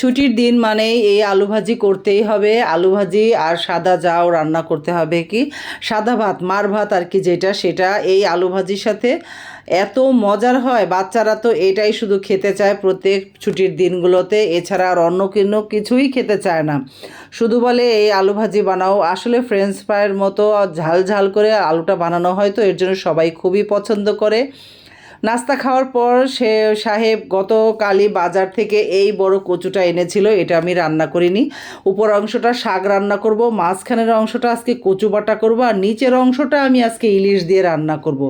ছুটির দিন মানেই এই আলু ভাজি করতেই হবে। আলু ভাজি আর সাদা যাও রান্না করতে হবে কি? সাদা ভাত, মার ভাত আর কি যেটা, সেটা এই আলু ভাজির সাথে এত মজার হয়। বাচ্চারা তো এটাই শুধু খেতে চায় প্রত্যেক ছুটির দিনগুলোতে। এছাড়া আর অন্য কোনো কিছুই খেতে চায় না। শুধু বলে এই আলু ভাজি বানাও। আসলে ফ্রেঞ্চ ফ্রাইয়ের মতো ঝাল ঝাল করে আলুটা বানানো হয় তো, এর জন্য সবাই খুবই পছন্দ করে। নাস্তা খাওয়ার পর সে সাহেব গতকালই বাজার থেকে এই বড় কচুটা এনেছিল, এটা আমি রান্না করিনি। উপর অংশটা শাক রান্না করব, মাঝখানের অংশটা আজকে কচু বাটা করব, আর নিচের অংশটা আমি আজকে ইলিশ দিয়ে রান্না করব।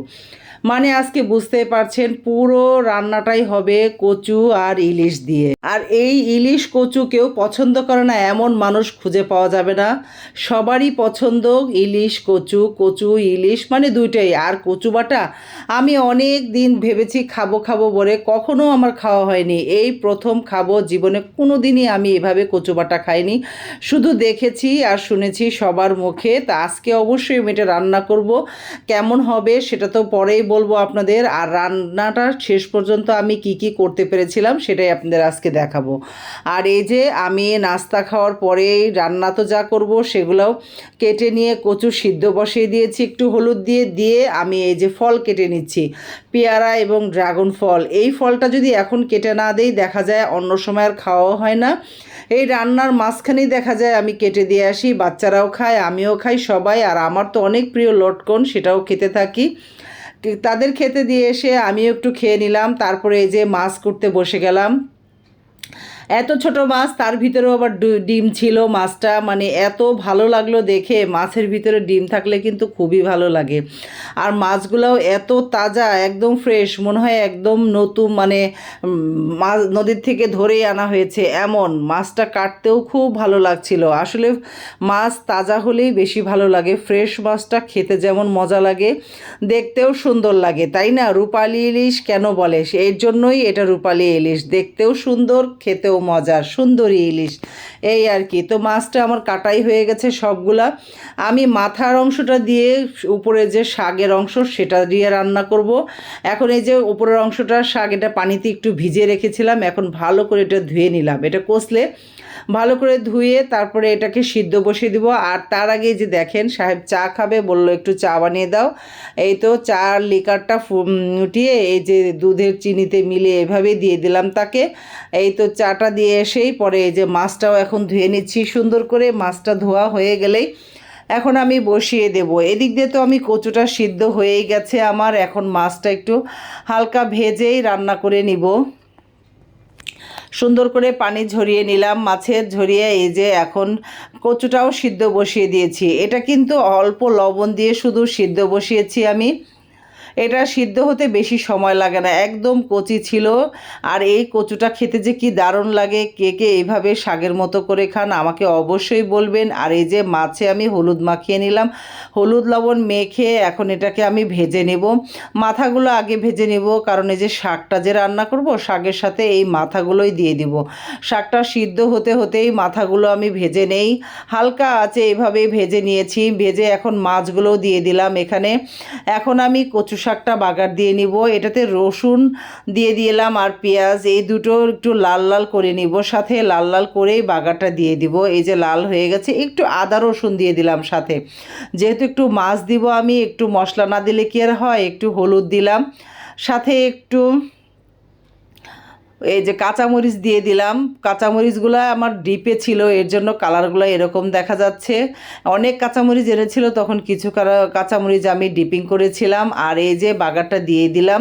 মানে আজকে বুঝতেই পারছেন, পুরো রান্নাটাই হবে কচু আর ইলিশ দিয়ে। আর এই ইলিশ কচু কেউ পছন্দ করে না, এমন মানুষ খুঁজে পাওয়া যাবে না। সবারই পছন্দ ইলিশ কচু কচু, ইলিশ মানে দুইটাই। আর কচু বাটা আমি অনেক দিন ভেবেছি খাব খাব বলে কখনো আমার খাওয়া হয়নি। এই প্রথম খাব জীবনে কোনো দিনই আমি এভাবে কচু বাটা খাইনি। শুধু দেখেছি আর শুনেছি সবার মুখে, তা আজকে অবশ্যই আমি এটা রান্না করব। কেমন হবে সেটা তো পরেই বলব আপনাদের, আর রান্নাটা শেষ পর্যন্ত আমি কি কি করতে পেরেছিলাম সেটাই আপনাদের আজকে দেখাবো। আর এই যে আমি নাস্তা খাওয়ার পরেই রান্না তো যা করব সেগুলোও কেটে নিয়ে কচু সিদ্ধ বসিয়ে দিয়েছি, একটু হলুদ দিয়ে দিয়ে আমি এই যে ফল কেটে নিচ্ছি, পেয়ারা এবং ড্রাগন ফল। এই ফলটা যদি এখন কেটে না দেই, দেখা যায় অন্য সময় আর খাওয়াও হয় না। এই রান্নার মাঝখানেই দেখা যায় আমি কেটে দিয়ে আসি, বাচ্চারাও খায়, আমিও খাই সবাই, আর আমার তো অনেক প্রিয় লটকন, সেটাও খেতে থাকি। তাদের খেতে দিয়ে এসে আমিও একটু খেয়ে নিলাম, তারপরে এই যে মাছ করতে বসে গেলাম। এত ছোট মাছ, তার ভিতরেও আবার ডিম ছিল মাছটা। মানে এত ভালো লাগল দেখে, মাছের ভিতরে ডিম থাকলে কিন্তু খুবই ভালো লাগে। আর মাছগুলোও এত তাজা, একদম ফ্রেশ মনে হয় একদম নতুন মানে মাছ নদীর থেকে ধরেই আনা হয়েছে। এমন, মাছটা কাটতেও খুব ভালো লাগছিল। আসলে মাছ তাজা হলেই বেশি ভালো লাগে। ফ্রেশ মাছটা খেতে যেমন মজা লাগে, দেখতেও সুন্দর লাগে। তাই না? রূপালি ইলিশ কেন বলে? এর জন্যই এটা রূপালি ইলিশ। দেখতেও সুন্দর, খেতেও মজার সুন্দরী ইলিশ। এই আর কি, তো মাছটা আমার কাটাই হয়ে গেছে সবগুলা। আমি মাথার অংশটা দিয়ে উপরে যে শাগের অংশ সেটা দিয়ে রান্না করব। এখন এই যে উপরের অংশটা শাক এটা পানিতে একটু ভিজিয়ে রেখেছিলাম, এখন ভালো করে এটা ধুয়ে নিলাম। এটা কষলে ভালো করে ধুয়ে তারপরে এটাকে সিদ্ধ বসিয়ে দিব। আর তার আগে যে দেখেন, সাহেব চা খাবে, বলল একটু চা বানিয়ে দাও। এই তো চার লিকারটা উঠিয়ে এই যে দুধের চিনিতে মিলে এভাবে দিয়ে দিলাম তাকে। এই তো চাটা দিয়ে এসেই পরে এই যে মাছটাও এখন ধুয়ে নিচ্ছি, সুন্দর করে মাছটা ধোয়া হয়ে গেলেই এখন আমি বসিয়ে দেব। এদিক দিয়ে তো আমি কচুটা সিদ্ধ হয়েই গেছে আমার, এখন মাছটা একটু হালকা ভেজেই রান্না করে নিব। সুন্দর করে পানি ঝরিয়ে নিলাম, মাছের ঝরিয়ে এই যে এখন কচুটাও সিদ্ধ বসিয়ে দিয়েছি। এটা কিন্তু অল্প লবণ দিয়ে শুধু সিদ্ধ বসিয়েছি আমি। এটা সিদ্ধ হতে বেশি সময় লাগে না, একদম কচি ছিল। আর এই কচুটা খেতে যে কি দারুণ লাগে, কে কে এইভাবে শাকের মতো করে খান আমাকে অবশ্যই বলবেন। আর এই যে মাছে আমি হলুদ মাখিয়ে নিলাম, হলুদ লবণ মেখে এখন এটাকে আমি ভেজে নেব। মাথাগুলো আগে ভেজে নেব, কারণ এই যে শাকটা যে রান্না করব, শাকের সাথে এই মাথাগুলোই দিয়ে দিব। শাকটা সিদ্ধ হতে হতেই মাথাগুলো আমি ভেজে নেই। হালকা আছে এইভাবেই ভেজে নিয়েছি, ভেজে এখন মাছগুলোও দিয়ে দিলাম এখানে। এখন আমি কচু শাকটা বাগার দিয়ে নিব। এটাতে রসুন দিয়ে দিলাম আর পেঁয়াজ। এই দুটো একটু লাল লাল করে নিব। সাথে লাল লাল করেই বাগারটা দিয়ে দিব। এই যে লাল হয়ে গেছে। একটু আদা রসুন দিয়ে দিলাম সাথে। যেহেতু একটু মাছ দিব আমি, একটু মশলা না দিলে কি আর হয়? একটু হলুদ দিলাম। সাথে একটু এই যে কাঁচামরিচ দিয়ে দিলাম। কাঁচামরিচগুলো আমার ডিপে ছিল, এর জন্য কালারগুলো এরকম দেখা যাচ্ছে। অনেক কাঁচামরিচ এনেছিল, তখন কিছু কাঁচামরিচ আমি ডিপিং করেছিলাম আর এই যে বাগারটা দিয়ে দিলাম।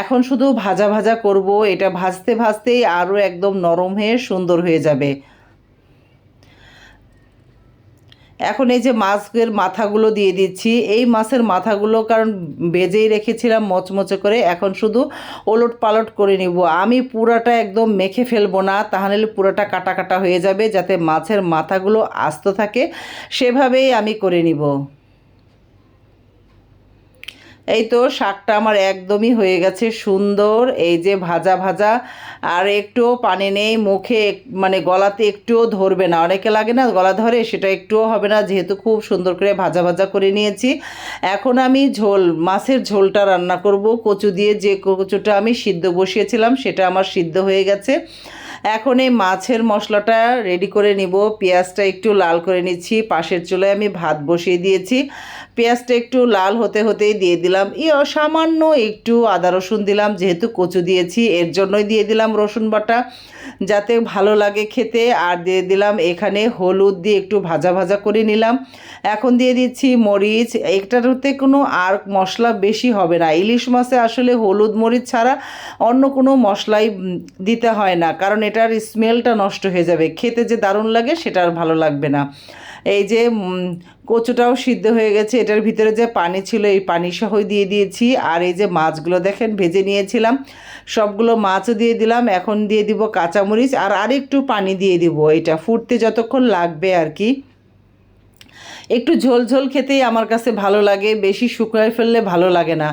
এখন শুধু ভাজা ভাজা করব, এটা ভাজতে ভাজতেই আরও একদম নরম হয়ে সুন্দর হয়ে যাবে। এখন এই যে মাছের মাথাগুলো দিয়ে দিচ্ছি। এই মাছের মাথাগুলো কারণ বেজেই রেখেছিলাম মচমচে করে, এখন শুধু ওলট পালট করে নিব। আমি পুরাটা একদম মেখে ফেলব না, তাহলে পুরাটা কাটা কাটা হয়ে যাবে যাতে মাছের মাথাগুলো আস্ত থাকে। সেভাবেই আমি করে নিব। এই তো শাকটা আমার একদমই হয়ে গেছে সুন্দর, এই যে ভাজা ভাজা। আর একটুও পানি নেই, মুখে মানে গলাতে একটুও ধরবে না। অনেকে লাগে না গলা ধরে, সেটা একটুও হবে না, যেহেতু খুব সুন্দর করে ভাজা ভাজা করে নিয়েছি। এখন আমি ঝোল, মাছের ঝোলটা রান্না করব। কচু দিয়ে যে কচুটা আমি সিদ্ধ বসিয়েছিলাম, সেটা আমার সিদ্ধ হয়ে গেছে। এখন এই মাছের মশলাটা রেডি করে নিব। পেঁয়াজটা একটু লাল করে নিচ্ছি। পাশের চুলায় আমি ভাত বসিয়ে দিয়েছি। পেঁয়াজটা একটু লাল হতে হতেই দিয়ে দিলাম। ই সামান্য একটু আদা রসুন দিলাম, যেহেতু কচু দিয়েছি, এর জন্যই দিয়ে দিলাম রসুন বাটা। যাতে ভালো লাগে খেতে, আর দিয়ে দিলাম এখানে হলুদ দিয়ে একটু ভাজা ভাজা করে নিলাম। এখন দিয়ে দিচ্ছি মরিচ। একটাতে কোনো আর মশলা বেশি হবে না। ইলিশ মাছে আসলে হলুদ মরিচ ছাড়া অন্য কোনো মশলাই দিতে হয় না। কারণ এটার স্মেলটা নষ্ট হয়ে যাবে। খেতে যে দারুণ লাগে, সেটা আর ভালো লাগবে না। এই যে কচুটাও সিদ্ধ হয়ে গেছে। এটার ভিতরে যে পানি ছিল, এই পানি সহ দিয়ে দিয়েছি। আর এই যে মাছগুলো দেখেন, ভেজে নিয়েছিলাম। সবগুলো মাছও দিয়ে দিলাম। এখন দিয়ে দিব কাঁচামরিচ। আর আরেকটু পানি দিয়ে দিব। এটা ফুটতে যতক্ষণ লাগবে আর কি। একটু ঝোল ঝোল খেতেই আমার কাছে ভালো লাগে, বেশি শুকনায় ফেললে ভালো লাগে না।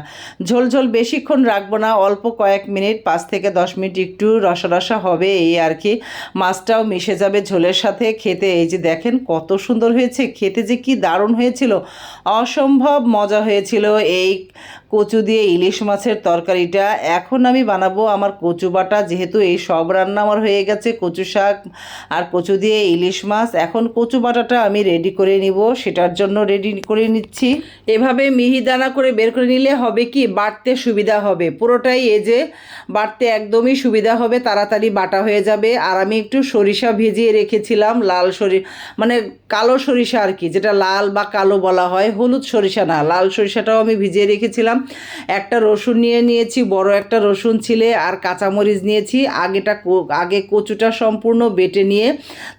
ঝোল ঝোল বেশিক্ষণ রাখব না, অল্প কয়েক মিনিট, পাঁচ থেকে দশ মিনিট একটু রসা রসা হবে এই আর কি। মাছটাও মিশে যাবে ঝোলের সাথে খেতে। এই যে দেখেন কত সুন্দর হয়েছে, খেতে যে কি দারুণ হয়েছিল। অসম্ভব মজা হয়েছিল এই কচু দিয়ে ইলিশ মাছের তরকারিটা। এখন আমি বানাবো আমার কচু বাটা, যেহেতু এই সব রান্না আমার হয়ে গেছে, কচু শাক আর কচু দিয়ে ইলিশ মাছ। এখন কচু বাটাটা আমি রেডি করে নিব সেটার জন্য রেডি করে নিচ্ছি। এভাবে মিহিদানা করে বের করে নিলে হবে কি বাটতে সুবিধা হবে। পুরোটাই এই যে বাটতে একদমই সুবিধা হবে, তাড়াতাড়ি বাটা হয়ে যাবে। আর আমি একটু সরিষা ভিজিয়ে রেখেছিলাম, লাল সরি মানে কালো সরিষা আর কি, যেটা লাল বা কালো বলা হয়, হলুদ সরিষা না, লাল সরিষাটাও আমি ভিজিয়ে রেখেছিলাম। একটা রসুন নিয়ে নিয়েছি, বড় একটা রসুন ছিলে, আর কাঁচামরিচ নিয়েছি। আগেটা আগে কচুটা সম্পূর্ণ বেটে নিয়ে,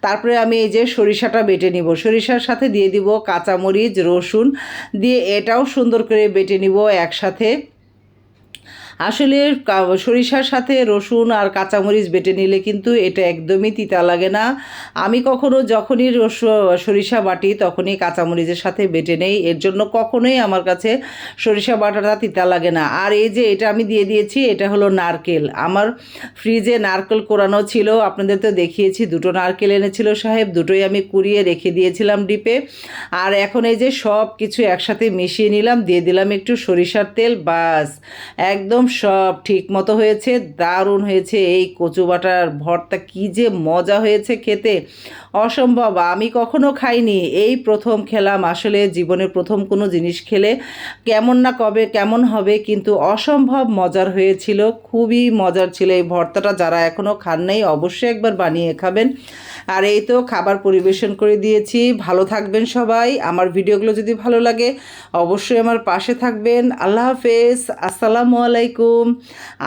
তারপরে আমি এই যে সরিষাটা বেটে নিব। সরিষার সাথে দিয়ে দিব কাঁচামরিচ রসুন দিয়ে এটাও সুন্দর করে বেটে নিব একসাথে। আসলে সরিষার সাথে রসুন আর কাঁচামরিচ বেটে নিলে কিন্তু এটা একদমই তিতা লাগে না। আমি কখনো যখনই রস, সরিষা বাটি তখনই কাঁচামরিচের সাথে বেটে নেই। এর জন্য কখনোই আমার কাছে সরিষা বাটাটা তিতা লাগে না। আর এই যে এটা আমি দিয়ে দিয়েছি, এটা হলো নারকেল। আমার ফ্রিজে নারকেল কোরানো ছিল, আপনাদের তো দেখিয়েছি, দুটো নারকেল এনেছিল সাহেব, দুটোই আমি কুড়িয়ে রেখে দিয়েছিলাম ডিপে। আর এখন এই যে সব কিছু একসাথে মিশিয়ে নিলাম, দিয়ে দিলাম একটু সরিষার তেল, বাস। একদম সব ঠিক মতো হয়েছে, দারুণ হয়েছে। এই কচু বাটার ভর্তা কী যে মজা হয়েছে খেতে। অসম্ভব, আমি কখনো খাইনি। এই প্রথম খেলাম, আসলে জীবনের প্রথম কোনো জিনিস খেলে কেমন না কবে, কেমন হবে, কিন্তু অসম্ভব মজার হয়েছিল, খুবই মজার ছিল। এই ভর্তাটা যারা এখনও খান নাই, অবশ্যই একবার বানিয়ে খাবেন। আর এই তো খাবার পরিবেশন করে দিয়েছি। ভালো থাকবেন সবাই। আমার ভিডিওগুলো যদি ভালো লাগে, অবশ্যই আমার পাশে থাকবেন। আল্লাহ হাফেজ। আসসালামু আলাইকুম।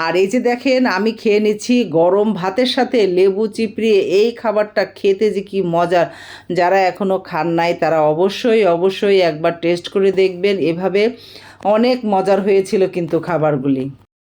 আর এই যে দেখেন, আমি খেয়ে নিচ্ছি গরম ভাতের সাথে লেবু চিপড়িয়ে এই খাবারটা খেতে যে কি মজার যারা এখনও খান নাই, তারা অবশ্যই অবশ্যই একবার টেস্ট করে দেখবেন। এভাবে অনেক মজার হয়েছিল কিন্তু খাবারগুলি।